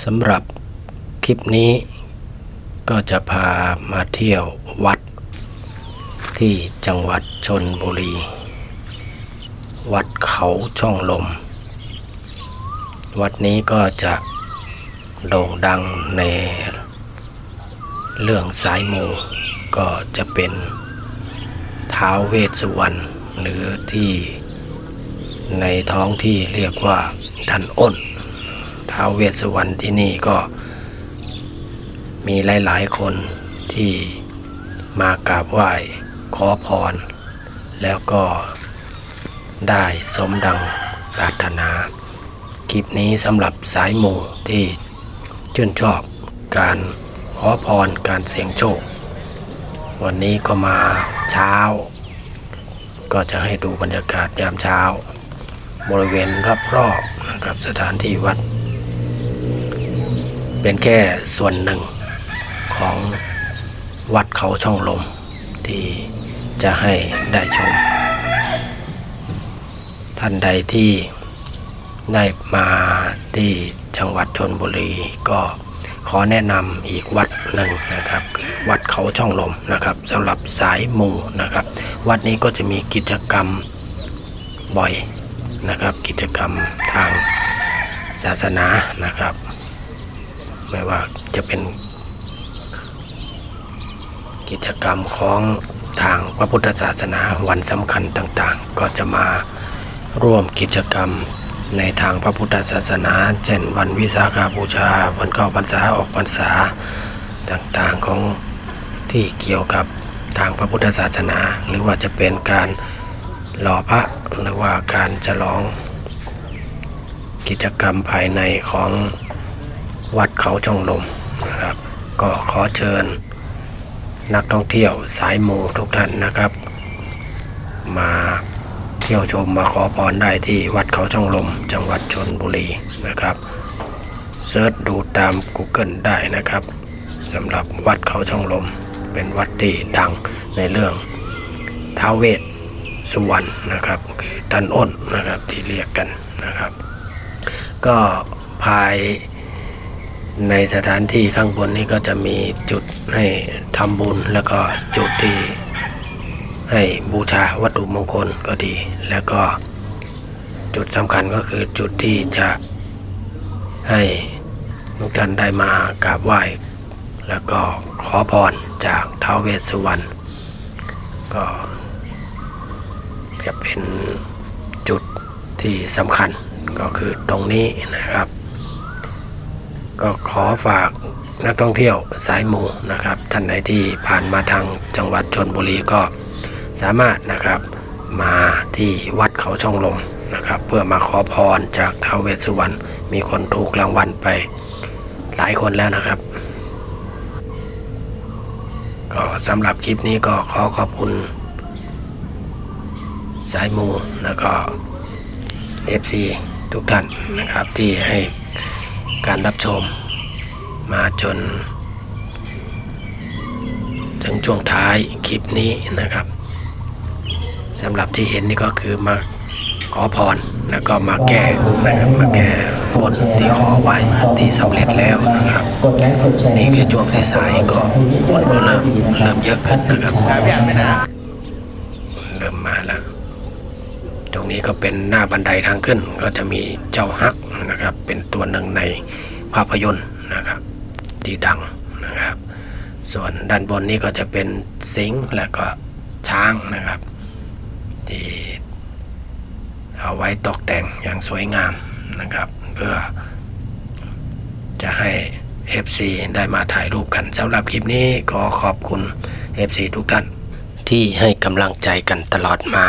สำหรับคลิปนี้ก็จะพามาเที่ยววัด ที่จังหวัดชนบุรี วัดเขาช่องลม วัดนี้ก็จะโด่งดังในเรื่องสายมูก็จะเป็นท้าวเวสสุวรรณหรือที่ในท้องที่เรียกว่าท่านอ้น ท้าวเวสสุวรรณที่นี่ก็มีหลาย ๆ คนที่มากราบไหว้ขอพร แล้วก็ได้สมดังปรารถนา คลิปนี้สำหรับสายมูที่ชื่นชอบการขอพรการเสี่ยงโชค วันนี้ก็มาเช้า ก็จะให้ดูบรรยากาศยามเช้า บริเวณรอบๆนะครับสถานที่วัด เป็นแค่ส่วนหนึ่งของวัดเขาช่องลมที่จะให้ได้ชม ท่านใดที่ได้มาที่จังหวัดชนบุรีก็ขอแนะนำอีกวัดหนึ่งนะครับคือวัดเขาช่องลมนะครับสำหรับสายมูนะครับ วัดนี้ก็จะมีกิจกรรมบ่อยนะครับ กิจกรรมทางศาสนานะครับ ไม่ว่าจะเป็น กิจกรรมของทางพระพุทธศาสนาวันสำคัญต่างๆ ก็จะมาร่วมกิจกรรมในทางพระพุทธศาสนาเช่นวันวิสาขาบูชา วันเข้าพรรษาออกพรรษาต่างๆของที่เกี่ยวกับทางพระพุทธศาสนา หรือว่าจะเป็นการหล่อพระหรือว่าการฉลอง กิจกรรมภายในของ วัดเขาช่องลมนะครับ ก็ขอเชิญ นักท่องเที่ยวสายมูทุกท่านนะครับ มาเที่ยวชมมาขอพรได้ที่วัดเขาช่องลม จังหวัดชนบุรีนะครับเซิร์ชดูตาม Google ได้นะครับสำหรับวัดเขาช่องลม เป็นวัดที่ดังในเรื่องท้าเวสสุวรรณนะครับท่านอ้นนะครับที่เรียกกันนะครับ ก็ภาย ในสถานที่ข้างบนนี้ก็จะมีจุดให้ทำบุญ แล้วก็จุดที่ให้บูชาวัตถุมงคลก็ดี แล้วก็จุดสำคัญก็คือจุดที่จะให้ทุกท่านได้มากราบไหว้ แล้วก็ขอพรจากท้าวเวสสุวรรณก็จะเป็นจุดที่สำคัญก็คือตรงนี้นะครับ ก็ขอฝากนักท่องเที่ยวสายหมู่นะครับ ท่านไหนที่ผ่านมาทางจังหวัดชนบุรีก็สามารถนะครับมาที่วัดเขาช่องลมนะครับ เพื่อมาขอพรจากท้าวเวสสุวรรณมีคนถูกรางวัลไปหลายคนแล้วนะครับ ก็สำหรับคลิปนี้ก็ขอขอบคุณ สายมูแล้วก็ FC ทุกท่านนะครับที่ให้ การรับชม มาจน ถึงช่วงท้ายคลิปนี้นะครับสำหรับที่เห็นนี่ก็คือมาขอพรแล้วก็มาแก้นะครับมาแก้บนที่ขอไว้ที่สำเร็จแล้วนะครับกดไลค์กดแชร์นี่คือช่วงสายๆก็คนก็เริ่มเริ่มเยอะขึ้นนะครับครับอย่างไม่นานเริ่มมาแล้ว ตรงนี้ก็เป็นหน้าบันไดทางขึ้น ก็จะมีเจ้าฮักนะครับ เป็นตัวหนึ่งในภาพยนตร์นะครับที่ดังนะครับ ส่วนด้านบนนี้ก็จะเป็นสิงห์และก็ช้างนะครับ ที่เอาไว้ตกแต่งอย่างสวยงามนะครับ เพื่อจะให้ FC ได้มาถ่ายรูปกันสำหรับคลิปนี้ขอขอบคุณ FC ทุกท่านที่ให้กำลังใจกันตลอดมา